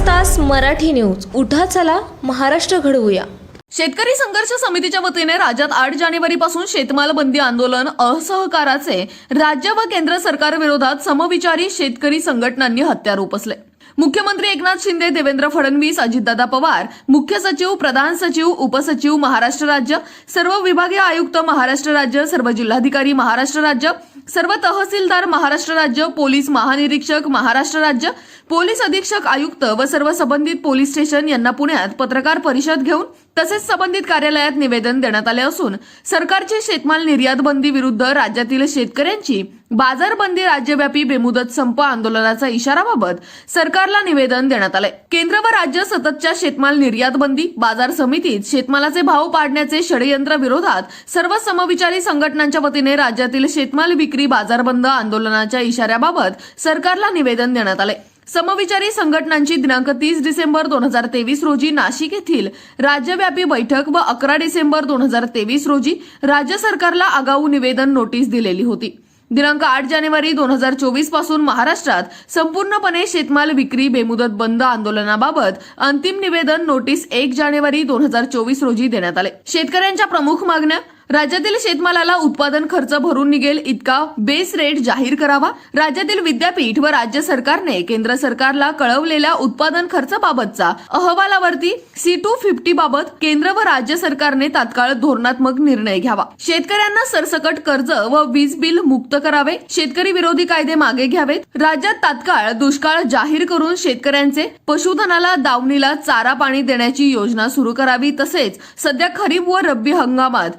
तास मराठी न्यूज. उठा चला महाराष्ट्र घडवूया. शेतकरी संघर्ष समितीच्या वतीने राज्यात आठ जानेवारीपासून शेतमाल बंदी आंदोलन असहकाराचे राज्य व केंद्र सरकार विरोधात समविचारी शेतकरी संघटनांनी हत्यार उपसले मुख्यमंत्री एकनाथ शिंदे देवेंद्र फडणवीस अजितदादा पवार मुख्य सचिव प्रधान सचिव उपसचिव महाराष्ट्र राज्य सर्व विभागीय आयुक्त महाराष्ट्र राज्य सर्व जिल्हाधिकारी महाराष्ट्र राज्य सर्व तहसीलदार महाराष्ट्र राज्य पोलीस महानिरीक्षक महाराष्ट्र राज्य पोलीस अधीक्षक आयुक्त व सर्व संबंधित पोलीस स्टेशन यांना पुण्यात पत्रकार परिषद घेऊन तसेच संबंधित कार्यालयात निवेदन देण्यात आले असून सरकारची शेतमाल निर्यात बंदी विरुद्ध राज्यातील शेतकऱ्यांची बाजारबंदी राज्यव्यापी बेमुदत संप आंदोलनाचा इशाराबाबत सरकारला निवेदन देण्यात आलंय. केंद्र व राज्य सततच्या शेतमाल निर्यात बंदी बाजार समितीत शेतमालाचे भाव पाडण्याचे षडयंत्र विरोधात सर्व समविचारी संघटनांच्या वतीने राज्यातील शेतमाल विक्री बाजारबंद आंदोलनाच्या इशाऱ्याबाबत सरकारला निवेदन देण्यात आले समविचारी संघटनांची दिनांक तीस डिसेंबर दोन हजार तेवीस रोजी नाशिक येथील राज्यव्यापी बैठक व अकरा डिसेंबर दोन हजार तेवीस रोजी राज्य सरकारला आगाऊ निवेदन नोटीस दिलेली होती. दिनांक आठ जानेवारी दोन हजार चोवीसपासून महाराष्ट्रात संपूर्णपणे शेतमाल विक्री बेमुदत बंद आंदोलनाबाबत अंतिम निवेदन नोटीस एक जानेवारी दोन हजार चोवीस रोजी देण्यात आले. शेतकऱ्यांच्या प्रमुख मागण्या राज्यातील शेतमालाला उत्पादन खर्च भरून निघेल इतका बेस रेट जाहीर करावा. राज्यातील विद्यापीठ व राज्य सरकारने केंद्र सरकारला कळवलेल्या उत्पादन खर्चाबाबतचा अहवालावरती सी टू फिफ्टी बाबत केंद्र व राज्य सरकारने तात्काळ धोरणात्मक निर्णय घ्यावा. शेतकऱ्यांना सरसकट कर्ज व वीज बिल मुक्त करावे. शेतकरी विरोधी कायदे मागे घ्यावेत. राज्यात तात्काळ दुष्काळ जाहीर करून शेतकऱ्यांचे पशुधनाला दावणीला चारा पाणी देण्याची योजना सुरू करावी. तसेच सध्या खरीप व रब्बी हंगामात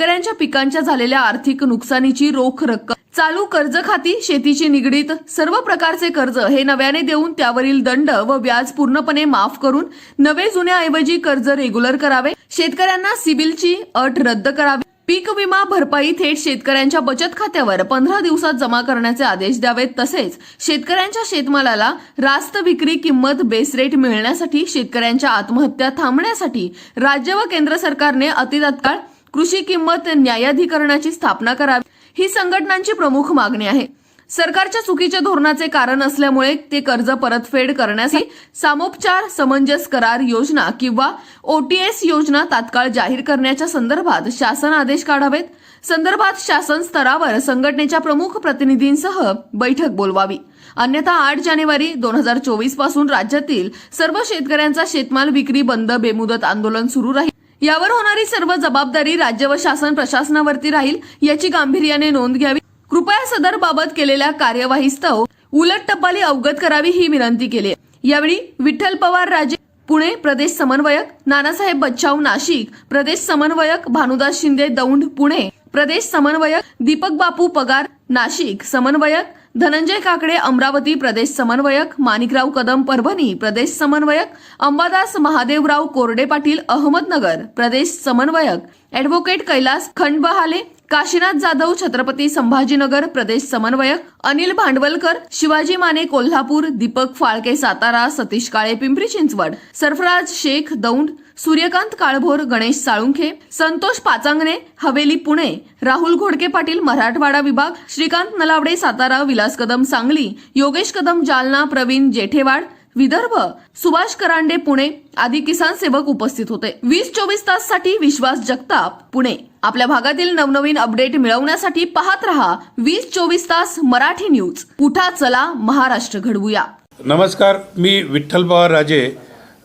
शेतकऱ्यांच्या पिकांच्या झालेल्या आर्थिक नुकसानीची रोख रक्कम. चालू कर्ज खाती शेतीशी निगडीत सर्व प्रकारचे कर्ज हे नव्याने देऊन त्यावरील दंड व व्याज पूर्णपणे माफ करून नवे जुन्याऐवजी कर्ज रेग्युलर करावे. शेतकऱ्यांना सिबिलची अट रद्द करावी. पीक विमा भरपाई थेट शेतकऱ्यांच्या बचत खात्यावर पंधरा दिवसात जमा करण्याचे आदेश द्यावेत. तसेच शेतकऱ्यांच्या शेतमालाला रास्त विक्री किंमत बेस रेट मिळण्यासाठी शेतकऱ्यांच्या आत्महत्या थांबण्यासाठी राज्य व केंद्र सरकारने अतितत्काळ कृषी किंमत न्यायाधिकरणाची स्थापना करावी ही संघटनांची प्रमुख मागणी आहे. सरकारच्या चुकीच्या धोरणाचे कारण असल्यामुळे ते कर्ज परतफेड करण्यासाठी सामोपचार समंजस करार योजना किंवा ओटीएस योजना तात्काळ जाहीर करण्याच्या संदर्भात शासन आदेश काढावेत. संदर्भात शासन स्तरावर संघटनेच्या प्रमुख प्रतिनिधींसह बैठक बोलवावी. अन्यथा आठ जानेवारी दोन हजार चोवीसपासून राज्यातील सर्व शेतकऱ्यांचा शेतमाल विक्री बंद बेमुदत आंदोलन सुरू राहील. यावर होणारी सर्व जबाबदारी राज्य व शासन प्रशासनावरती राहील याची गांभीर्याने नोंद घ्यावी. कृपया सदर बाबत केलेल्या कार्यवाहीस्तव उलट टप्पाली अवगत करावी ही विनंती केली. यावेळी विठ्ठल पवार राजे पुणे प्रदेश समन्वयक नानासाहेब बच्चाव नाशिक प्रदेश समन्वयक भानुदास शिंदे दौंड पुणे प्रदेश समन्वयक दीपक बापू पगार नाशिक समन्वयक धनंजय काकडे अमरावती प्रदेश समन्वयक माणिकराव कदम परभणी प्रदेश समन्वयक अंबादास महादेवराव कोरडे पाटील अहमदनगर प्रदेश समन्वयक ॲडव्होकेट कैलास खंडबहाले काशीनाथ जाधव छत्रपती संभाजीनगर प्रदेश समन्वयक अनिल भांडवलकर शिवाजी माने कोल्हापूर दीपक फाळके सातारा सतीश काळे पिंपरी चिंचवड सरफराज शेख दौंड सूर्यकांत काळभोर गणेश साळुंखे संतोष पाचांगणे हवेली पुणे राहुल घोडके पाटील मराठवाडा विभाग श्रीकांत नलावडे सातारा विलास कदम सांगली योगेश कदम जालना प्रवीण जेठेवाड विदर्भ सुभाष करांडे पुणे आदी किसान सेवक उपस्थित होते. वीस चोवीस ताससाठी विश्वास जगताप पुणे. आपल्या भागातील नवनवीन अपडेट मिळवण्यासाठी पाहत रहा वीस चोवीस तास मराठी न्यूज. उठा चला महाराष्ट्र घडवूया. नमस्कार मी विठ्ठल पवार राजे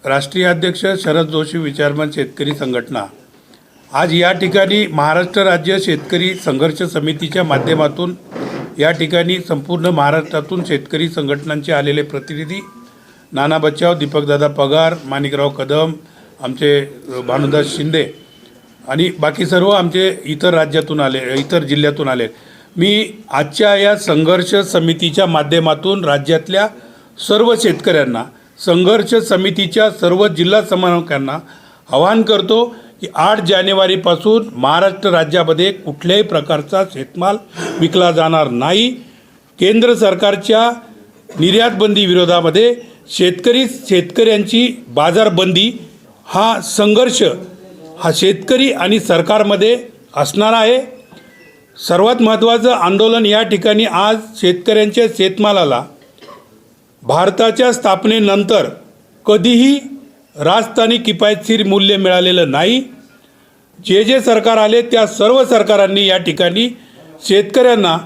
राष्ट्रीय अध्यक्ष शरद जोशी विचारमन शेतकरी संघटना. आज या ठिकाणी महाराष्ट्र राज्य शेतकरी संघर्ष समितीच्या माध्यमातून या ठिकाणी संपूर्ण महाराष्ट्रातून शेतकरी संघटनांचे आलेले प्रतिनिधी नाना बच्चाव दीपकदादा पगार माणिकराव कदम आमचे भानुदास शिंदे आणि बाकी सर्व आमचे इतर राज्यातून आले इतर जिल्ह्यातून आले. मी आजच्या या संघर्ष समितीच्या माध्यमातून राज्यातल्या सर्व शेतकऱ्यांना संघर्ष समितीच्या सर्व जिल्हा समन्वयकांना आवाहन करतो की आठ जानेवारीपासून महाराष्ट्र राज्यामध्ये कुठल्याही प्रकारचा शेतमाल विकला जाणार नाही. केंद्र सरकारच्या निर्यातबंदी विरोधामध्ये शेतकरी शेतकऱ्यांची बाजारबंदी हा संघर्ष हा शेतकरी आणि सरकारमध्ये असणार आहे. सर्वात महत्त्वाचं आंदोलन या ठिकाणी आज शेतकऱ्यांच्या शेतमालाला भारताच्या स्थापनेनंतर कधीही रास्त आणि किफायतशीर मूल्य मिळालेलं नाही. जे जे सरकार आले त्या सर्व सरकारांनी या ठिकाणी शेतकऱ्यांना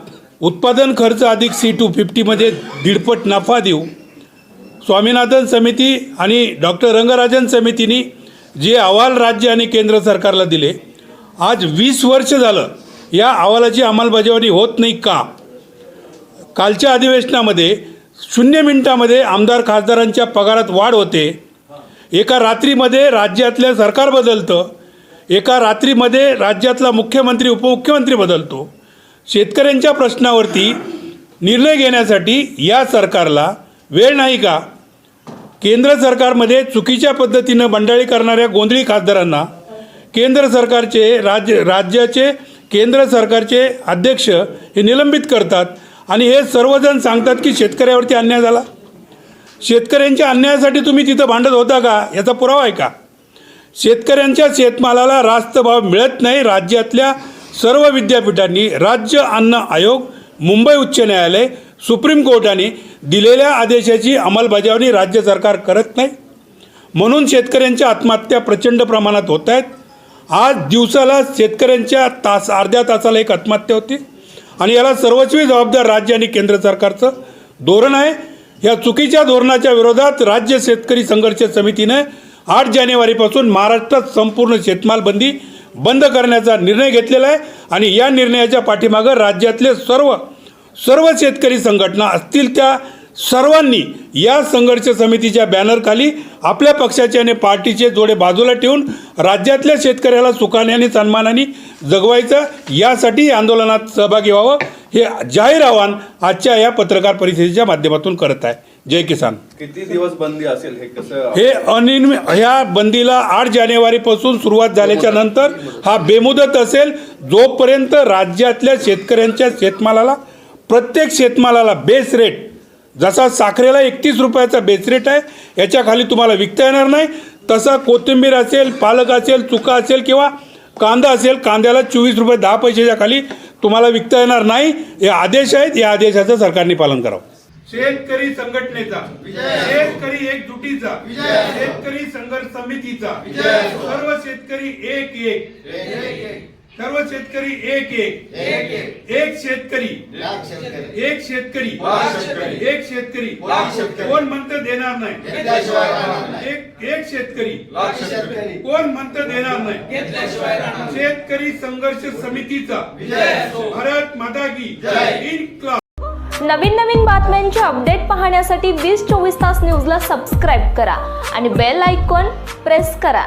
उत्पादन खर्च अधिक सी टू फिफ्टीमध्ये दीडपट नफा देऊ. स्वामीनाथन समिती आणि डॉक्टर रंगराजन समितीने जे अहवाल राज्य आणि केंद्र सरकारला दिले आज वीस वर्ष झालं या अहवालाची अंमलबजावणी होत नाही का? कालच्या अधिवेशनामध्ये शून्य मिनिटामध्ये आमदार खासदारांच्या पगारात वाढ होते. एका रात्रीमध्ये राज्यातलं सरकार बदलतं. एका रात्रीमध्ये राज्यातला मुख्यमंत्री उपमुख्यमंत्री बदलतो. शेतकऱ्यांच्या प्रश्नावरती निर्णय घेण्यासाठी या सरकारला वेळ नाही का? केंद्र सरकारमध्ये चुकीच्या पद्धतीनं बंडाळी करणाऱ्या गोंधळी खासदारांना केंद्र सरकारचे राज्य राज्याचे केंद्र सरकारचे अध्यक्ष हे निलंबित करतात आणि हे सर्वजण सांगतात की शेतकऱ्यावरती अन्याय झाला. शेतकऱ्यांच्या अन्यायासाठी तुम्ही तिथं भांडत होता का? याचा पुरावा आहे का? शेतकऱ्यांच्या शेतमालाला रास्त भाव मिळत नाही. राज्यातल्या सर्व विद्यापीठांनी राज्य अन्न आयोग मुंबई उच्च न्यायालय सुप्रीम कोर्टाने दिलेल्या आदेशाची अंमलबजावणी राज्य सरकार करत नाही. म्हणून शेतकऱ्यांच्या आत्महत्या प्रचंड प्रमाणात होत आहेत आज दिवसाला शेतकऱ्यांच्या तास अर्ध्या तासाला एक आत्महत्या होती. आणि याला सर्वस्वी जबाबदार राज्य आणि केंद्र सरकारचं धोरण आहे. या चुकीच्या धोरणाच्या विरोधात राज्य शेतकरी संघर्ष समितीने आठ जानेवारीपासून महाराष्ट्रात संपूर्ण शेतमाल बंदी बंद करण्याचा निर्णय घेतलेला आहे. आणि या निर्णयाच्या पाठीमागं राज्यातले सर्व सर्व शेतकरी संघटना असतील त्या सर्वांनी या संघर्ष समितीच्या बॅनरखाली आपल्या पक्षाचे आणि पार्टीचे जोडे बाजूला ठेवून राज्यातल्या शेतकऱ्याला सुखाने आणि सन्मानाने जगवायचं यासाठी या आंदोलनात सहभागी व्हावं हे जाहीर आव्हान आजच्या या पत्रकार परिषदेच्या माध्यमातून करत आहे. जय किसान. किती दिवस बंदी असेल हे कसं हे अनिर्मि ह्या बंदीला आठ जानेवारीपासून सुरुवात झाल्याच्यानंतर हा बेमुदत असेल जोपर्यंत राज्यातल्या शेतकऱ्यांच्या शेतमालाला प्रत्येक शेतमालाला बेस रेट जसा साखरेला एकतीस रुपयाचा बेस रेट आहे याच्या खाली तुम्हाला विकता येणार नाही. तसा कोथिंबीर असेल पालक असेल चुका असेल किंवा कांदा असेल कांद्याला चोवीस रुपये दहा पैशाच्या खाली तुम्हाला विकता येणार नाही. हे आदेश आहेत या आदेशाचं सरकारने पालन करावं. शेतकरी संघटनेचा शेतकरी एकजुटीचा शेतकरी संघर्ष समितीचा सर्व शेतकरी एक एक. सर्व शेतकरी एक एक. एक शेतकरी. एक शेतकरी. एक शेतकरी. कोण म्हणतं देणार नाही? एक एक शेतकरी. कोण म्हणतं देणार नाही? शेतकरी संघर्ष समितीचा. भारत माता की इन्क्लाब नवीन नवीन बातम्यांचे अपडेट पाहण्यासाठी वीस चोवीस तास न्यूजला सबस्क्राईब करा आणि बेल आयकॉन प्रेस करा.